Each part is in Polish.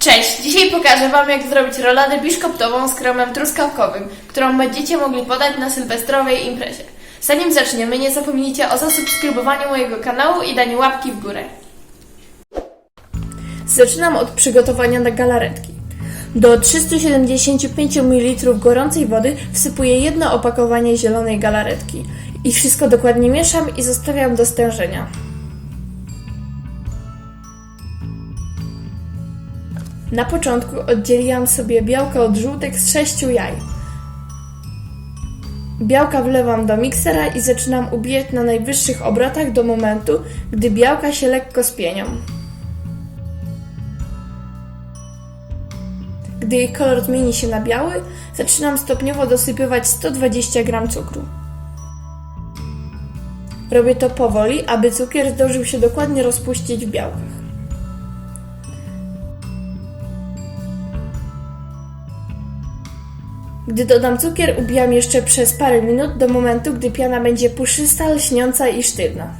Cześć! Dzisiaj pokażę Wam, jak zrobić roladę biszkoptową z kremem truskawkowym, którą będziecie mogli podać na sylwestrowej imprezie. Zanim zaczniemy, nie zapomnijcie o zasubskrybowaniu mojego kanału i daniu łapki w górę. Zaczynam od przygotowania na galaretki. Do 375 ml gorącej wody wsypuję jedno opakowanie zielonej galaretki i wszystko dokładnie mieszam i zostawiam do stężenia. Na początku oddzieliłam sobie białka od żółtek z sześciu jaj. Białka wlewam do miksera i zaczynam ubijać na najwyższych obrotach do momentu, gdy białka się lekko spienią. Gdy jej kolor zmieni się na biały, zaczynam stopniowo dosypywać 120 g cukru. Robię to powoli, aby cukier zdążył się dokładnie rozpuścić w białkach. Gdy dodam cukier, ubijam jeszcze przez parę minut do momentu, gdy piana będzie puszysta, lśniąca i sztywna.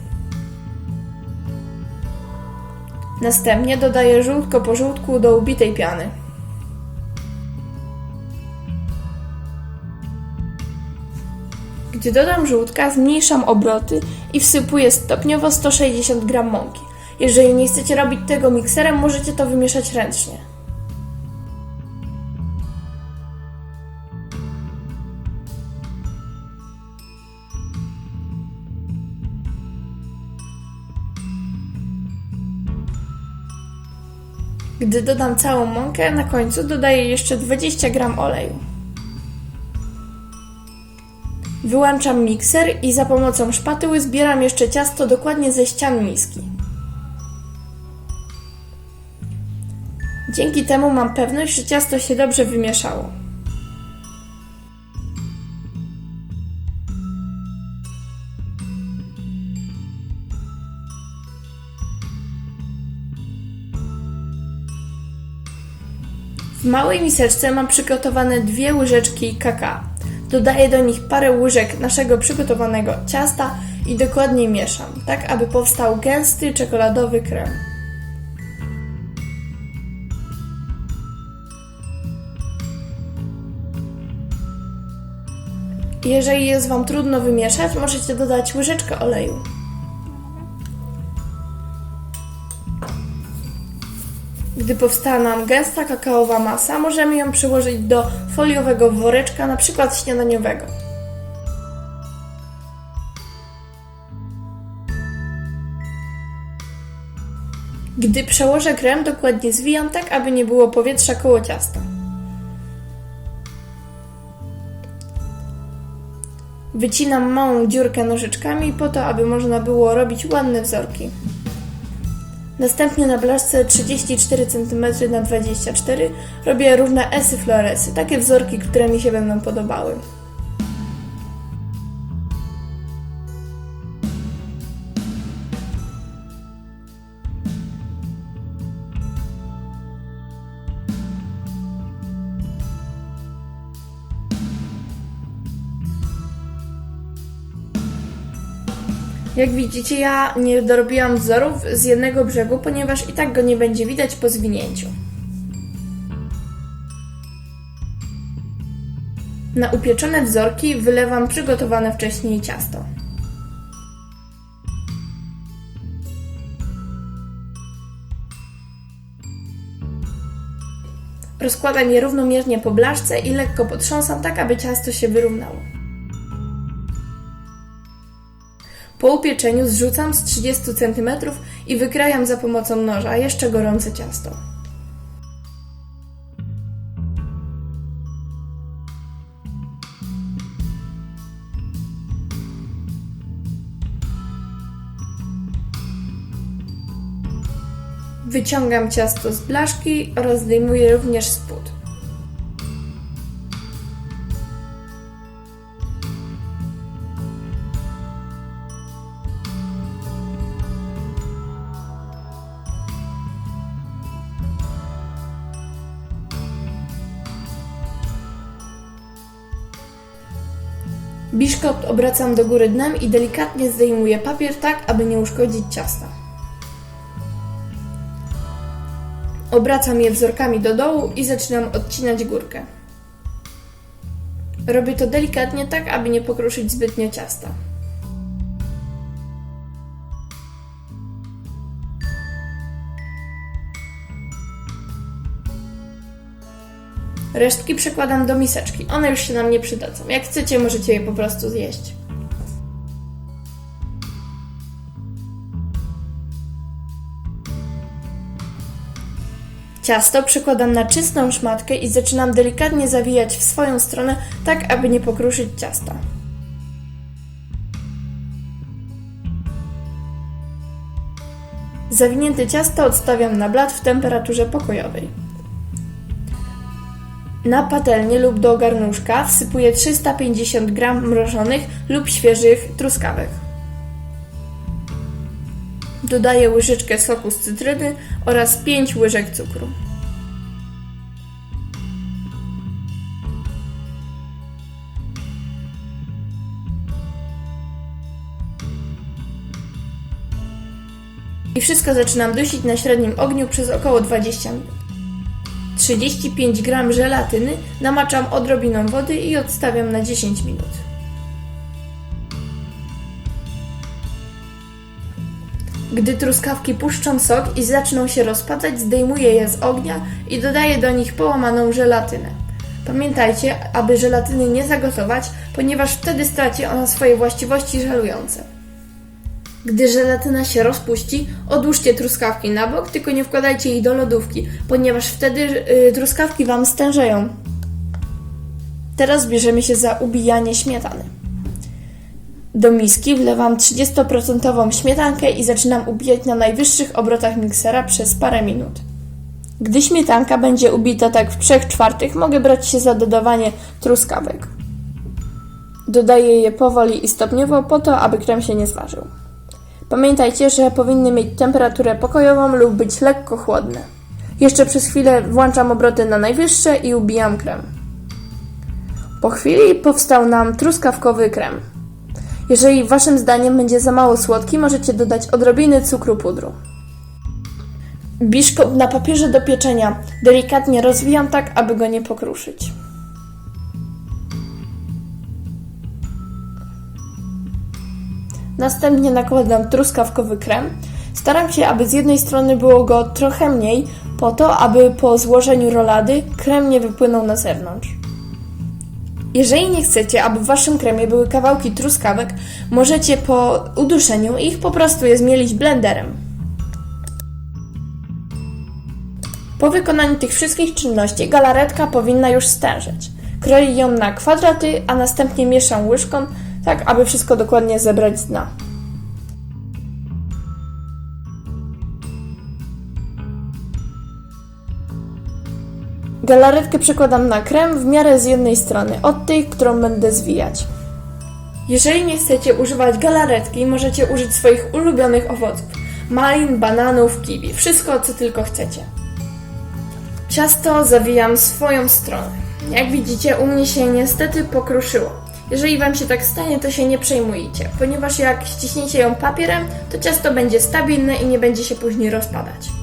Następnie dodaję żółtko po żółtku do ubitej piany. Gdy dodam żółtka, zmniejszam obroty i wsypuję stopniowo 160 g mąki. Jeżeli nie chcecie robić tego mikserem, możecie to wymieszać ręcznie. Gdy dodam całą mąkę, na końcu dodaję jeszcze 20 g oleju. Wyłączam mikser i za pomocą szpatuły zbieram jeszcze ciasto dokładnie ze ścian miski. Dzięki temu mam pewność, że ciasto się dobrze wymieszało. W małej miseczce mam przygotowane dwie łyżeczki kakao. Dodaję do nich parę łyżek naszego przygotowanego ciasta i dokładnie mieszam, tak aby powstał gęsty czekoladowy krem. Jeżeli jest Wam trudno wymieszać, możecie dodać łyżeczkę oleju. Gdy powstała nam gęsta kakaowa masa, możemy ją przyłożyć do foliowego woreczka, przykład śniadaniowego. Gdy przełożę krem, dokładnie zwijam tak, aby nie było powietrza koło ciasta. Wycinam małą dziurkę nożyczkami po to, aby można było robić ładne wzorki. Następnie na blaszce 34 cm na 24 robię różne esy floresy, takie wzorki, które mi się będą podobały. Jak widzicie, ja nie dorobiłam wzorów z jednego brzegu, ponieważ i tak go nie będzie widać po zwinięciu. Na upieczone wzorki wylewam przygotowane wcześniej ciasto. Rozkładam je równomiernie po blaszce i lekko potrząsam tak, aby ciasto się wyrównało. Po upieczeniu zrzucam z 30 cm i wykrajam za pomocą noża jeszcze gorące ciasto. Wyciągam ciasto z blaszki oraz zdejmuję również spód. Biszkopt obracam do góry dnem i delikatnie zdejmuję papier tak, aby nie uszkodzić ciasta. Obracam je wzorkami do dołu i zaczynam odcinać górkę. Robię to delikatnie, tak aby nie pokruszyć zbytnio ciasta. Resztki przekładam do miseczki. One już się nam nie przydadzą. Jak chcecie, możecie je po prostu zjeść. Ciasto przekładam na czystą szmatkę i zaczynam delikatnie zawijać w swoją stronę, tak aby nie pokruszyć ciasta. Zawinięte ciasto odstawiam na blat w temperaturze pokojowej. Na patelnię lub do garnuszka wsypuję 350 g mrożonych lub świeżych truskawek. Dodaję łyżeczkę soku z cytryny oraz 5 łyżek cukru. I wszystko zaczynam dusić na średnim ogniu przez około 20 minut. 35 g żelatyny namaczam odrobiną wody i odstawiam na 10 minut. Gdy truskawki puszczą sok i zaczną się rozpadać, zdejmuję je z ognia i dodaję do nich połamaną żelatynę. Pamiętajcie, aby żelatyny nie zagotować, ponieważ wtedy straci ona swoje właściwości żelujące. Gdy żelatyna się rozpuści, odłóżcie truskawki na bok, tylko nie wkładajcie ich do lodówki, ponieważ wtedy y, truskawki Wam stężeją. Teraz bierzemy się za ubijanie śmietany. Do miski wlewam 30% śmietankę i zaczynam ubijać na najwyższych obrotach miksera przez parę minut. Gdy śmietanka będzie ubita tak w 3 czwartych, mogę brać się za dodawanie truskawek. Dodaję je powoli i stopniowo po to, aby krem się nie zważył. Pamiętajcie, że powinny mieć temperaturę pokojową lub być lekko chłodne. Jeszcze przez chwilę włączam obroty na najwyższe i ubijam krem. Po chwili powstał nam truskawkowy krem. Jeżeli waszym zdaniem będzie za mało słodki, możecie dodać odrobiny cukru pudru. Biszkopt na papierze do pieczenia delikatnie rozwijam tak, aby go nie pokruszyć. Następnie nakładam truskawkowy krem. Staram się, aby z jednej strony było go trochę mniej, po to, aby po złożeniu rolady krem nie wypłynął na zewnątrz. Jeżeli nie chcecie, aby w waszym kremie były kawałki truskawek, możecie po uduszeniu ich po prostu je zmielić blenderem. Po wykonaniu tych wszystkich czynności galaretka powinna już stężeć. Kroję ją na kwadraty, a następnie mieszam łyżką, tak aby wszystko dokładnie zebrać z dna. Galaretkę przekładam na krem w miarę z jednej strony, od tej, którą będę zwijać. Jeżeli nie chcecie używać galaretki, możecie użyć swoich ulubionych owoców. Malin, bananów, kiwi. Wszystko, co tylko chcecie. Ciasto zawijam swoją stronę. Jak widzicie, u mnie się niestety pokruszyło. Jeżeli Wam się tak stanie, to się nie przejmujcie, ponieważ jak ściśniecie ją papierem, to ciasto będzie stabilne i nie będzie się później rozpadać.